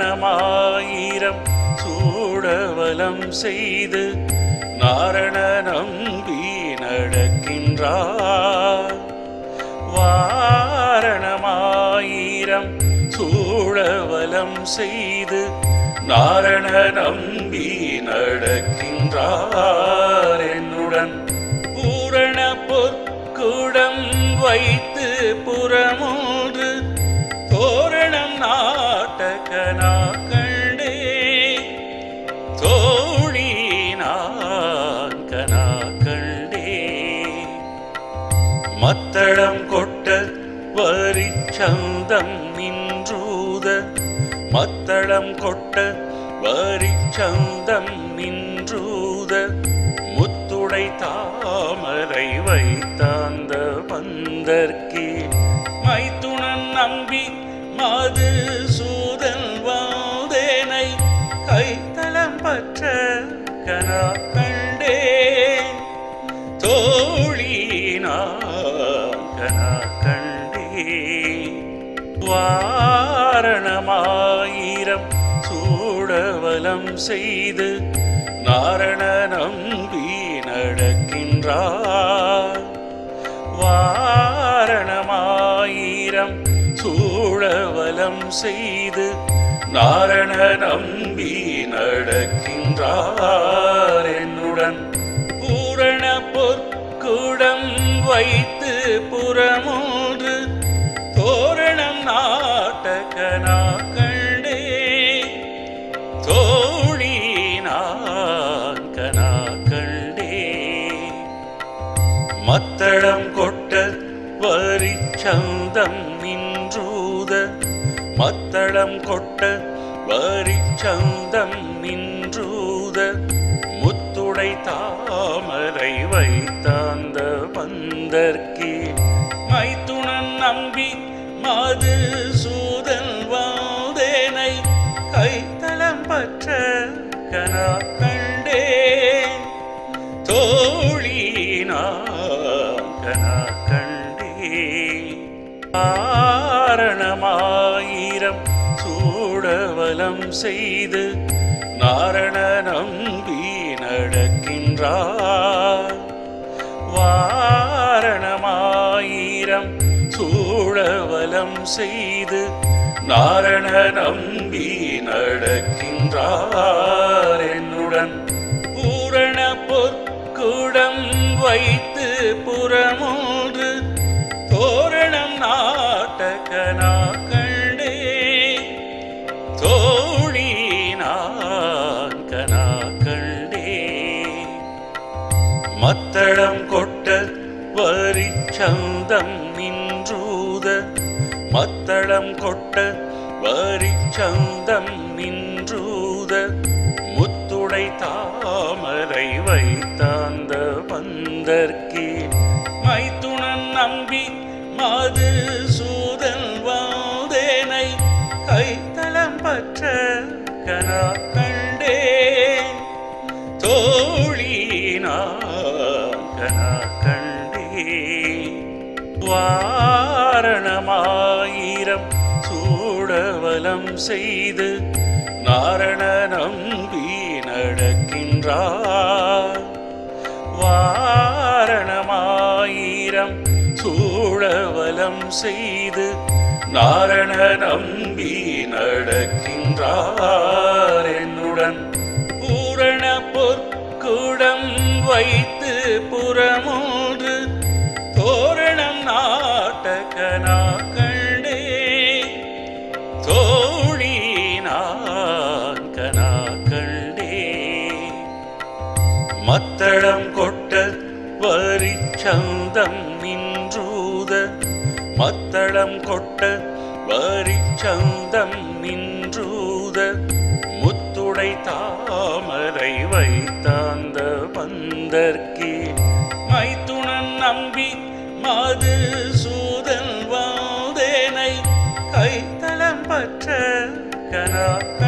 வாரணமாயிரம் சூடவலம் செய்து நாரண நம்பி நடக்கின்றார் வாரணமாயிரம் சூழவலம் செய்து நாரண நம்பி நடக்கின்றார் என்னுடன் பூரண பொற்குடம் வைத்து புறமூன்று நாட்டகனா கண்டே தோழி நான் கனா கண்டே. மத்தளம் கொட்ட வரிச்சந்தம் நின்றூத மத்தளம் கொட்ட வரிச்சந்தம் நின்றூத முத்துடை தாமரை வைத்தாந்த வந்தற்கே மைத்துணன் நம்பி மது சூ கைத்தலம் பற்ற கனா கண்டே தோழினா கனா கண்டே வாரணமாயிரம் சூடவலம் செய்து நாரண நம்பி நடக்கின்றார். வாரணமாயிரம் சூழவலம் செய்து நாரண நம்பி நடக்கின்றார் என்னுடன் பூரண பொற்குடம் வைத்து புறமூன்று தோரணம் நாட்டகனா கண்டே தோழி நான் கனா கண்டே மத்தளம் கொட்ட வரிச்சந்தம் நின்றூத மத்தளம் கொட்ட வரிச்சந்தம் நின்றூத முத்துடை தாமரை வைத்தாந்த பந்தர்க்கே மைத்துணன் நம்பி மது சூதன் வாதேனை கைத்தளம் பற்ற கனா கண்டே தோழினா கனா கண்டே ஆ சூடவலம் செய்து நாரண நம்பி நடக்கின்றார். வாரணமாயிரம் சூழவலம் செய்து நாரண நம்பி நடக்கின்றார். என்னுடன் பூரண பொற்குடம் வைத்து மத்தளம் கொட்ட வரிச்சந்தம் நின்றூத. மத்தளம் கொட்ட வரிச்சந்தம் நின்றூத. முத்துடை தாமரை வைத்தாந்த வந்தற்கே மைத்துணன் நம்பி மது சூதன் வாதேனை கைத்தளம் பற்ற கனா வாரணமாயிரம் சூடவலம் செய்து நாரண நம்பி நடக்கின்றார் வாரணமாயிரம் சூழவலம் செய்து நாரண நம்பி நடக்கின்றார் என்னுடன் பூரண பொற்குடம் வைத்து புறமும் மத்தளம் கொட்ட வரிச்சந்தம் நின்றூத. மத்தளம் கொட்ட வரிச்சந்தம் நின்றூத. முத்துடை தாமரை வைத்தாந்த பந்தர்க்கே மைத்துணன் நம்பி மது சூதன் வாதேனை கைத்தளம் பற்ற கனாக்க